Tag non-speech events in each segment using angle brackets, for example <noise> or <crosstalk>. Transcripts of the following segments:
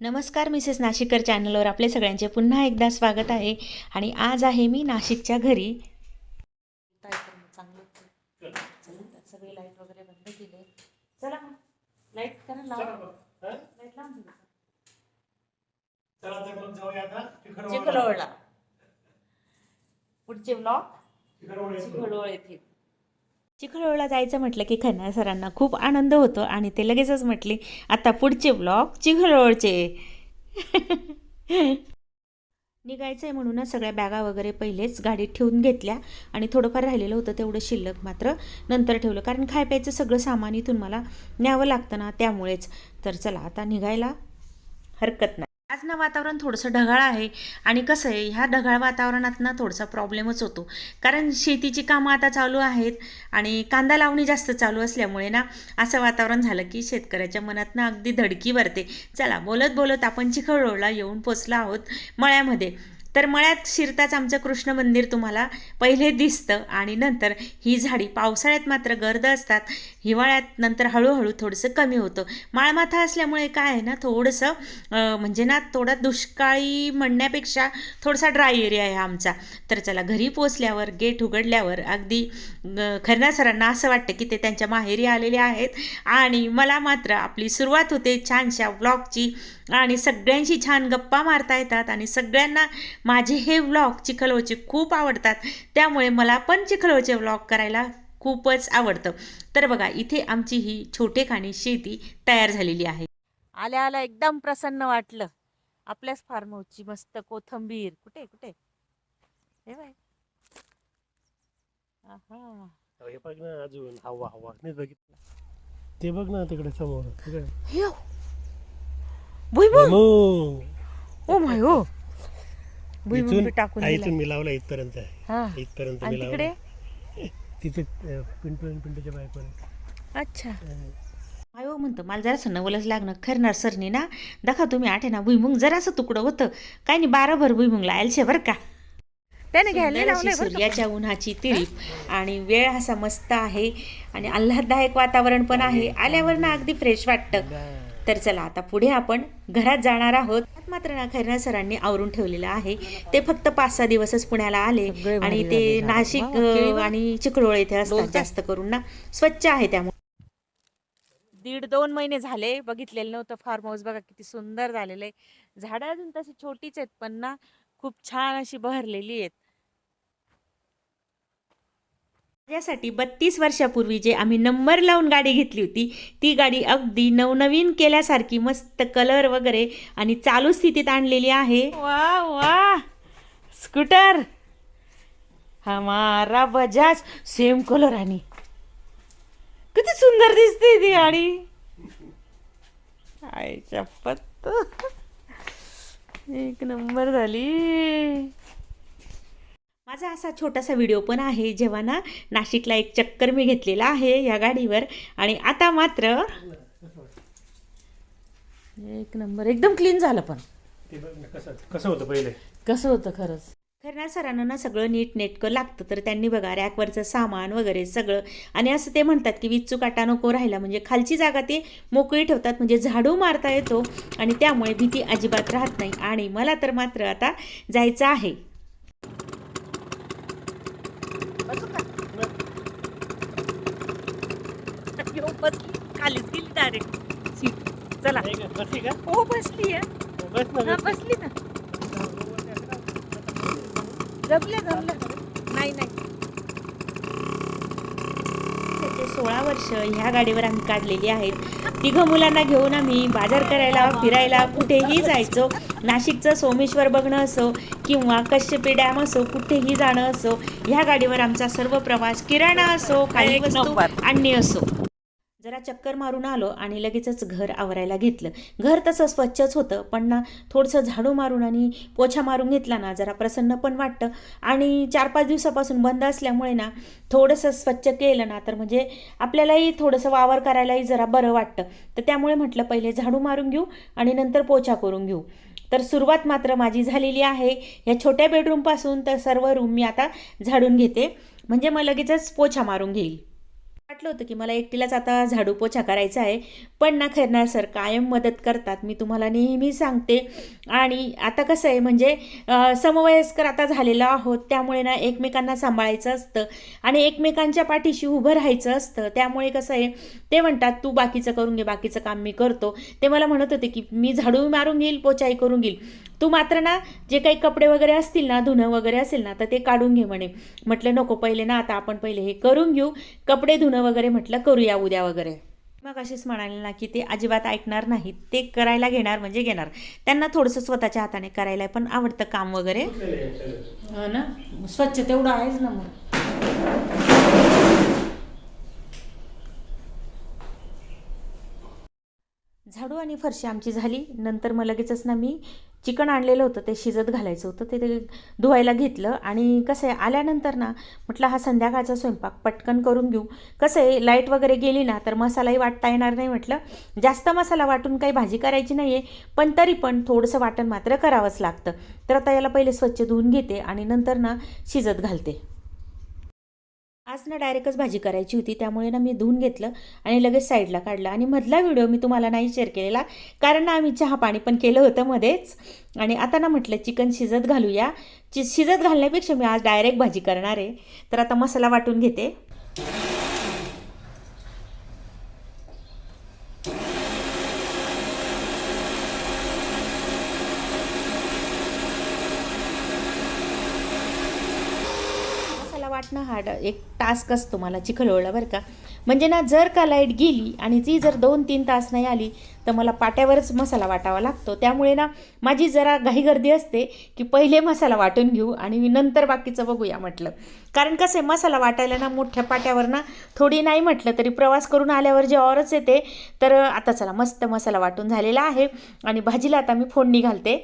नमस्कार मिसेस नाशिककर चॅनलवर आपले सगळ्यांचे पुन्हा एकदा स्वागत आहे आणि आज आहे मी नाशिकच्या घरी सगळे लाइट वगैरे बंद केले चला लाइट करा लाइट चला तर पुढचे ब्लॉक चिखलवाडा येथील चिखळवळला जायचं म्हटलं की खन्ना सरांना खूप आनंद होतो आणि ते लगेचच म्हटले आता पुढचे ब्लॉग चिखलोळचे <laughs> निघायचं आहे म्हणूनच सगळ्या बॅगा वगैरे पहिलेच गाडीत ठेवून घेतल्या आणि थोडंफार राहिलेलं होतं तेवढं शिल्लक मात्र नंतर ठेवलं. कारण खाय प्यायचं सगळं सामान इथून मला न्यावं लागतं ना त्यामुळेच. तर चला आता निघायला हरकत नाही. आज ना वातावरण थोडंसं ढगाळ आहे आणि कसं आहे ह्या ढगाळ वातावरणात ना थोडासा प्रॉब्लेमच होतो. कारण शेतीची कामं आता चालू आहेत आणि कांदा लावणी जास्त चालू असल्यामुळे ना असं वातावरण झालं की शेतकऱ्याच्या मनात ना अगदी धडकी भरते. चला बोलत बोलत आपण चिखळोळला येऊन पोचलो आहोत मळ्यामध्ये. तर मळ्यात शिरताच आमचं कृष्ण मंदिर तुम्हाला पहिले दिसतं आणि नंतर ही झाडी. पावसाळ्यात मात्र गर्द असतात. हिवाळ्यात नंतर हळूहळू थोडंसं कमी होतं. माळमाथा असल्यामुळे काय आहे ना थोडंसं म्हणजे ना थोडा दुष्काळी म्हणण्यापेक्षा थोडासा ड्राय एरिया आहे आमचा. तर चला घरी पोचल्यावर गेट उघडल्यावर अगदी अं, खरना सरांना असं वाटतं की ते त्यांच्या माहेरी आलेले आहेत. आणि मला मात्र आपली सुरुवात होते छानशा ब्लॉगची आणि सगळ्यांशी छान गप्पा मारता येतात आणि सगळ्यांना माझे हे व्लॉग चिखलोचे खूप आवडतात. त्यामुळे मला पण चिखलोचे व्लॉग करायला खूपच आवडतं. तर बघा इथे आमची ही छोटेखानी शेती तयार झालेली आहे. आल्या आल्या एकदम प्रसन्न वाटलं. आपल्याच फार्म हाऊसची मस्त कोथंबीर. कुठे कुठे? हे बाय. आहा. हे बघ ना अजून. हवा हवा. नाही बघितलं. ते बघ ना तिकडे समोर. तिकडे. ह्यो. भुईमुग. मग ओ माय हो भुईमुग बी टाकून हा, दिलाय. इथून मी लावला इथपर्यंत हा. इथपर्यंत आणि मी तिकडे? <laughs> तिथे अं, पिंटू आणि पिंटूच्या बायकोने. अच्छा. अयो म्हणतो मला जरासं नवलच लागणं खरणार सरनी ना. दाखा तुम्ही आठे ना भुईमुग जरासं तुकडं होतं. काय नाही बारा भर भुईमुग लायलशे बरं का. त्याने घ्यायला सूर्याच्या उन्हाची तिरीप आणि वेळ असा मस्त आहे. आणि आल्हाददायक वातावरण पण आहे आल्यावर ना अगदी फ्रेश वाटतं. तर चला आता पुढे आपण घरात जाणार आहोत. त्यात मात्र ना खैरना सरांनी आवरून ठेवलेलं आहे. ते फक्त पाच सहा दिवसच पुण्याला आले आणि ते नाशिक आणि चिखलोळ येथे असतात जास्त करून ना. स्वच्छ आहे त्यामुळे. दीड दोन महिने झाले बघितलेलं नव्हतं फार्म हाऊस बघा किती सुंदर झालेलं आहे. झाडं अजून तशी छोटीच आहेत पण ना खूप छान अशी बहरलेली आहेत. माझ्यासाठी बत्तीस वर्षापूर्वी जे आम्ही नंबर लावून गाडी घेतली होती ती गाडी अगदी नवनवीन केल्यासारखी मस्त कलर वगैरे आणि चालू स्थितीत आणलेली आहे. वा वा! स्कूटर हमारा बजाज सेम कलर आणि. किती सुंदर दिसते ती गाडी. आईच्या पत्त एक नंबर झाली. माझा असा छोटासा व्हिडिओ पण आहे जेव्हा ना नाशिकला एक चक्कर मी घेतलेला आहे या गाडीवर आणि आता मात्र एक नंबर एकदम क्लीन झालं पण. कसं होतं पहिले? कसं होतं खरंच? खरं सरांना ना सगळं नीट नेटकं लागतं तर त्यांनी बघा रॅकवरचं सामान वगैरे सगळं. आणि असं ते म्हणतात की विच्चू काटा नको राहिला. म्हणजे खालची जागा ते मोकळी ठेवतात म्हणजे झाडू मारता येतो आणि त्यामुळे भीती अजिबात राहत नाही. आणि मला तर मात्र आता जायचं आहे. खालीच गेली डायरेक्ट चला. नाही का? बसली का? हो बसली आहे. हा बस. बसली. ना. जमलं जमलं. नाही नाही. सोळा वर्ष ह्या गाडीवर आम्ही काढलेली आहेत. तिघं मुलांना घेऊन आम्ही बाजार करायला फिरायला कुठेही जायचो. नाशिकचं सोमेश्वर बघणं असो किंवा कश्यपी डॅम असो कुठेही जाणं असो ह्या गाडीवर आमचा सर्व प्रवास किराणा असो काही वस्तू आणणे असो. जरा चक्कर मारून आलो आणि लगेचच घर आवरायला घेतलं. घर तसं स्वच्छच होतं पण ना थोडंसं झाडू मारून आणि पोछा मारून घेतला ना जरा प्रसन्न पण वाटतं. आणि चार पाच दिवसापासून बंद असल्यामुळे ना थोडंसं स्वच्छ केलं ना तर म्हणजे आपल्यालाही थोडंसं वावर करायलाही जरा बरं वाटतं. तर त्यामुळे म्हटलं पहिले झाडू मारून घेऊ आणि नंतर पोछा करून घेऊ. तर सुरुवात मात्र माझी झालेली आहे. या छोट्या बेडरूमपासून तर सर्व रूम मी आता झाडून घेते. म्हणजे मग लगेचच पोछा मारून घेईल. वाटलं होतं की मला एकटीलाच आता झाडू पोछा करायचा आहे. पण ना खैरनार सर कायम मदत करतात. मी तुम्हाला नेहमी सांगते. आणि आता कसं आहे म्हणजे समवयस्कर आता झालेलो आहोत. त्यामुळे ना एकमेकांना सांभाळायचं असतं. आणि एकमेकांच्या पाठीशी उभं राहायचं असतं. त्यामुळे कसं आहे ते म्हणतात तू बाकीचं करून घे बाकीचं काम मी करतो. ते मला म्हणत होते की मी झाडू मारून घेईल पोचाई करून घेईल. तू मात्र ना जे काही कपडे वगैरे असतील ना धुणं वगैरे असेल ना तर ते काढून घे म्हणे. म्हटलं नको पहिले ना आता आपण पहिले हे करून घेऊ. कपडे धुणं वगैरे म्हटलं करूया उद्या वगैरे. मग अशीच म्हणाले ना की ते अजिबात ऐकणार नाहीत. ते करायला घेणार म्हणजे घेणार. त्यांना थोडंसं स्वतःच्या हाताने करायला पण आवडतं काम वगैरे. हो ना? स्वच्छ तेवढं आहेच ना मग. झाडू आणि फरशी आमची झाली. नंतर मग लगेचच ना मी चिकन आणलेलं होतं ते शिजत घालायचं होतं ते ते धुवायला घेतलं आणि कसं आहे आल्यानंतर ना म्हटलं हा संध्याकाळचा स्वयंपाक पटकन करून घेऊ. कसं आहे लाइट वगैरे गेली ना तर मसालाही वाटता येणार नाही म्हटलं. जास्त मसाला वाटून काही भाजी करायची नाही आहे पण तरी पण थोडंसं वाटण मात्र करावंच लागतं. तर आता याला पहिले स्वच्छ धुवून घेते आणि नंतर ना शिजत घालते. आज ना डायरेक्टच भाजी करायची होती त्यामुळे ना मी धुवून घेतलं आणि लगेच साईडला काढलं. आणि मधला व्हिडिओ मी तुम्हाला नाही शेअर केलेला कारण ना आम्ही चहा पाणी पण केलं होतं मध्येच. आणि आता ना म्हटलं चिकन शिजत घालूया. चि शिजत घालण्यापेक्षा मी आज डायरेक्ट भाजी करणार आहे. तर आता मसाला वाटून घेते मसाला वाटणं हा एक टास्क असतो मला चिखलवळला बरं का. म्हणजे ना जर का लाइट गेली आणि ती जर दोन तीन तास नाही आली तर मला पाट्यावरच मसाला वाटावा लागतो. त्यामुळे ना माझी जरा घाईगर्दी असते की पहिले मसाला वाटून घेऊ आणि मी नंतर बाकीचं बघूया म्हटलं. कारण कसं आहे मसाला वाटायला ना मोठ्या पाट्यावर ना थोडी नाही म्हटलं तरी प्रवास करून आल्यावर जे ऑरच येते तर आता चला मस्त मसाला वाटून झालेला आहे आणि भाजीला आता मी फोडणी घालते.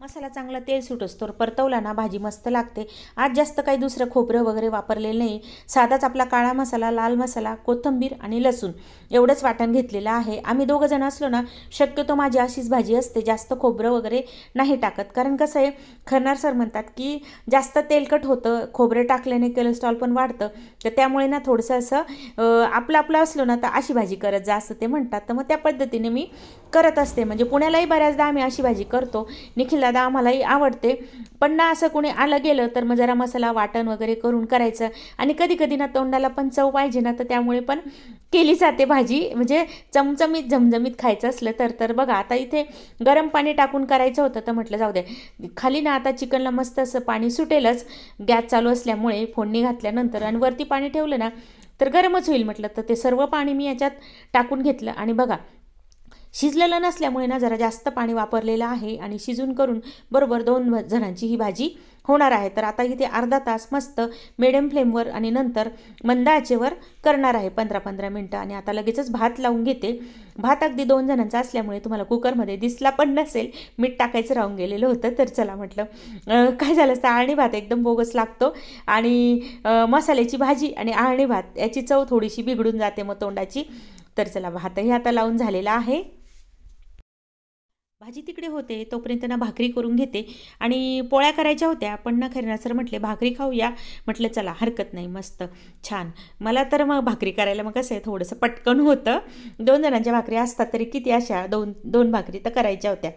मसाला चांगला तेल सुटस तर परतवला ना भाजी मस्त लागते. आज जास्त काही दुसरं खोबरं वगैरे वापरलेलं नाही. साधाच आपला काळा मसाला लाल मसाला कोथिंबीर आणि लसूण एवढंच वाटण घेतलेलं आहे. आम्ही दोघं जण असलो ना शक्यतो माझी अशीच भाजी असते जास्त खोबरं वगैरे नाही टाकत. कारण कसं आहे खरणार सर म्हणतात की जास्त तेलकट होतं खोबरं टाकल्याने कोलेस्ट्रॉल पण वाढतं. तर त्यामुळे ना थोडंसं असं आपलं आपलं असलो ना तर अशी भाजी करत जा असं ते म्हणतात. तर मग त्या पद्धतीने मी करत असते. म्हणजे पुण्यालाही बऱ्याचदा आम्ही अशी भाजी करतो. निखिल दादा आम्हालाही आवडते. पण ना असं कोणी आलं गेलं तर मग जरा मसाला वाटण वगैरे करून करायचं. आणि कधी कधी ना तोंडाला पण चव पाहिजे ना तर त्यामुळे पण केली जाते भाजी. म्हणजे चमचमीत झमझमीत खायचं असलं तर तर बघा आता इथे गरम पाणी टाकून करायचं होतं तर म्हटलं जाऊ दे. खाली ना आता चिकनला मस्त असं पाणी सुटेलच. गॅस चालू असल्यामुळे फोडणी घातल्यानंतर आणि वरती पाणी ठेवलं ना तर गरमच होईल म्हटलं. तर ते सर्व पाणी मी याच्यात टाकून घेतलं. आणि बघा शिजलेलं नसल्यामुळे ना जरा जास्त पाणी वापरलेलं आहे आणि शिजून करून बरोबर दोन जणांची ही भाजी होणार आहे. तर आता इथे अर्धा तास मस्त मिडियम फ्लेमवर आणि नंतर मंद आचेवर करणार आहे पंधरा पंधरा मिनटं. आणि आता लगेचच भात लावून घेते. भात अगदी दोन जणांचा असल्यामुळे तुम्हाला कुकरमध्ये दिसला पण नसेल. मीठ टाकायचं राहून गेलेलं होतं तर चला म्हटलं काय झालं असतं? आळणी भात एकदम बोगस लागतो आणि मसाल्याची भाजी आणि आळणी भात याची चव थोडीशी बिघडून जाते मग तोंडाची. तर चला भातही आता लावून झालेला आहे. भाजी तिकडे होते तोपर्यंत ना भाकरी करून घेते. आणि पोळ्या करायच्या होत्या पण ना खरे सर म्हटले भाकरी खाऊया. म्हटलं चला हरकत नाही मस्त छान. मला तर मग भाकरी करायला मग कसं आहे थोडंसं पटकन होतं. दोन जणांच्या भाकरी असतात तरी किती अशा दोन दोन भाकरी तर करायच्या होत्या.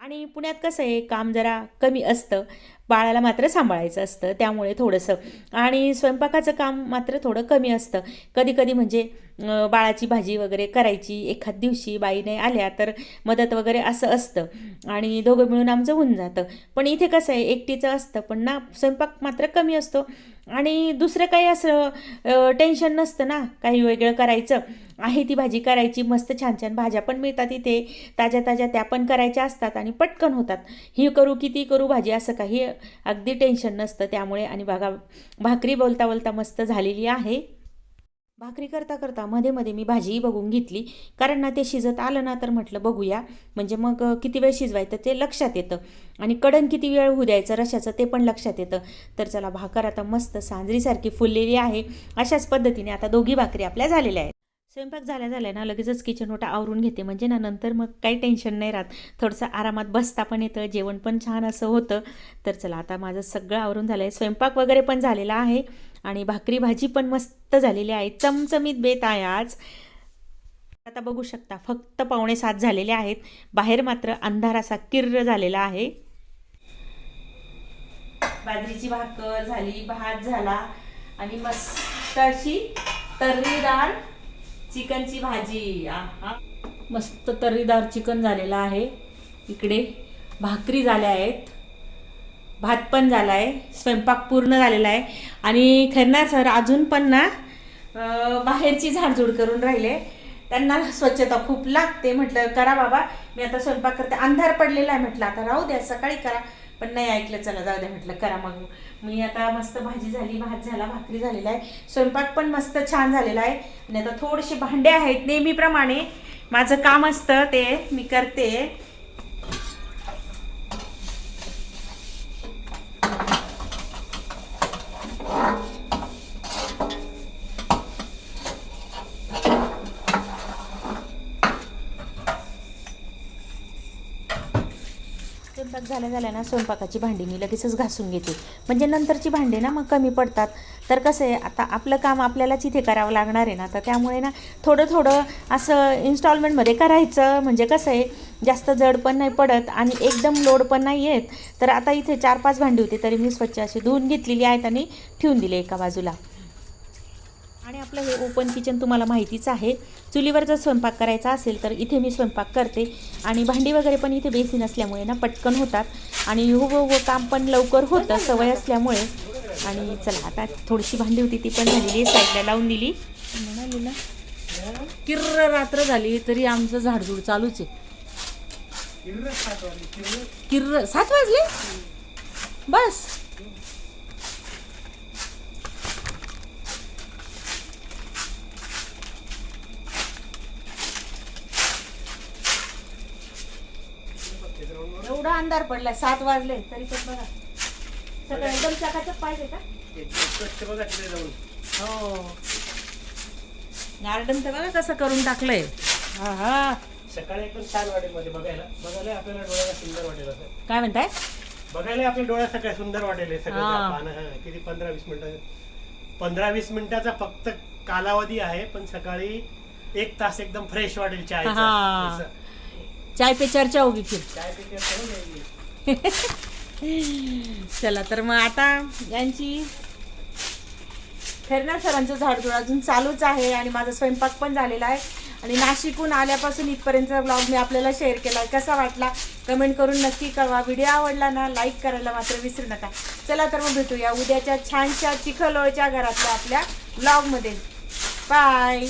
आणि पुण्यात कसं आहे काम जरा कमी असतं. बाळाला मात्र सांभाळायचं असतं त्यामुळे थोडंसं. आणि स्वयंपाकाचं काम मात्र थोडं कमी असतं. कधी कधी म्हणजे बाळाची भाजी वगैरे करायची एखाद दिवशी बाई नाही आल्या तर मदत वगैरे असं असतं. आणि दोघं मिळून आमचं होऊन जातं. पण इथे कसं आहे एकटीचं असतं पण ना स्वयंपाक मात्र कमी असतो. आणि दुसरं काही असं टेन्शन नसतं ना काही वेगळं करायचं. आहे ती भाजी करायची मस्त छान छान भाज्या पण मिळतात इथे. ताज्या ताज्या त्या पण करायच्या असतात आणि पटकन होतात. ही करू किती करू भाजी असं काही अगदी टेन्शन नसतं त्यामुळे. आणि बघा भाकरी बोलता बोलता मस्त झालेली आहे. भाकरी करता करता मध्ये मध्ये मी भाजीही बघून घेतली. कारण ना ते शिजत आलं ना तर म्हटलं बघूया. म्हणजे मग किती वेळ शिजवायचं ते लक्षात येतं. आणि कडण किती वेळ होऊ द्यायचं रशाचं ते पण लक्षात येतं. तर चला भाकर आता मस्त सांजरीसारखी फुललेली आहे. अशाच पद्धतीने आता दोघी भाकरी आपल्या झालेल्या आहेत. स्वयंपाक झाल्या झाल्या ना लगेचच किचन ओटा आवरून घेते. म्हणजे ना नंतर मग काही टेन्शन नाही राहत. थोडंसं आरामात बसता पण येतं जेवण पण छान असं होतं. तर चला आता माझं सगळं आवरून झालं आहे स्वयंपाक वगैरे पण झालेला आहे आणि भाकरी भाजी पण मस्त झालेली आहे. चमचमीत बेत आहे आज. आता बघू शकता फक्त पावणे सात झालेले आहेत. बाहेर मात्र अंधार असा किर्र झालेला आहे. बाजरीची भाकर झाली भात झाला आणि मस्त अशी तर्रीदार चिकनची भाजी आहा. मस्त तर्रीदार चिकन झालेलं आहे. इकडे भाकरी झाल्या आहेत. भात पण झाला आहे. स्वयंपाक पूर्ण झालेला आहे. आणि खरणार सर अजून पण ना बाहेरची झाडझूड करून राहिले. त्यांना स्वच्छता खूप लागते. म्हटलं करा बाबा. मी आता स्वयंपाक करते. अंधार पडलेला आहे म्हटलं आता राहू द्या. सकाळी करा. पण नाही ऐकलं चला जाऊ दे म्हटलं करा मग. मी आता मस्त भाजी झाली भात झाला भाकरी झालेला आहे. स्वयंपाक पण मस्त छान झालेला आहे. आणि आता थोडेसे भांडे आहेत नेहमीप्रमाणे. माझं काम असतं ते मी करते. स्वयंपाक झाल्या झाल्या ना स्वयंपाकाची भांडी मी लगेचच घासून घेते. म्हणजे नंतरची भांडी ना मग कमी पडतात. तर कसं आहे आता आपलं काम आपल्यालाच इथे करावं लागणार आहे ना तर त्यामुळे ना थोडं थोडं असं इन्स्टॉलमेंटमध्ये करायचं. म्हणजे कसं आहे जास्त जड पण नाही पडत आणि एकदम लोड पण नाही येत. तर आता इथे चार पाच भांडी होती तरी मी स्वच्छ अशी धुवून घेतलेली आहेत आणि ठेवून दिले एका बाजूला. आणि आपलं हे ओपन किचन तुम्हाला माहितीच आहे. चुलीवर जर स्वयंपाक करायचा असेल तर इथे मी स्वयंपाक करते. आणि भांडी वगैरे पण इथे बेसिन असल्यामुळे ना पटकन होतात. आणि हो काम पण लवकर होतं सवय असल्यामुळे. आणि चला आता थोडीशी भांडी होती ती पण झालेली साईडला लावून दिली. म्हणाली ना किर्र रात्र झाली तरी आमचं झाडझूड चालूच आहे. किर्र सात वाजले? बस. अंधार पडलाय सात वाजले तरी पण बघा. सगळं एकदम चकाचक पाहिजे का? स्वच्छ बघा तिथे जाऊन. हो. गार्डन तर बघा कसं करून टाकलंय. हा हा. सकाळी एकदम छान वाटेल मध्ये बघायला. बघायला आपल्याला डोळ्याला सुंदर वाटेल असं. काय म्हणताय? बघायला आपल्या डोळ्याला काय सुंदर वाटेल हे सगळं हा. पानं किती पंधरा वीस मिनिटं. पंधरा वीस मिनिटाचा फक्त कालावधी आहे पण सकाळी एक तास एकदम फ्रेश वाटेल चाय हा. चाय पे चर्चा होगी फिर. चाय यायची. <laughs> चला तर मग आता यांची खैरनार सरांचं झाडझुड अजून चालूच आहे आणि माझा स्वयंपाक पण झालेला आहे. आणि नाशिकहून आल्यापासून इथपर्यंतचा ब्लॉग मी आपल्याला शेअर केला कसा वाटला? कमेंट करून नक्की कळवा. व्हिडिओ आवडला ना लाईक करायला मात्र विसरू नका. चला तर मग भेटूया उद्याच्या छानशा चिखलोळच्या घरातल्या आपल्या ब्लॉगमध्ये बाय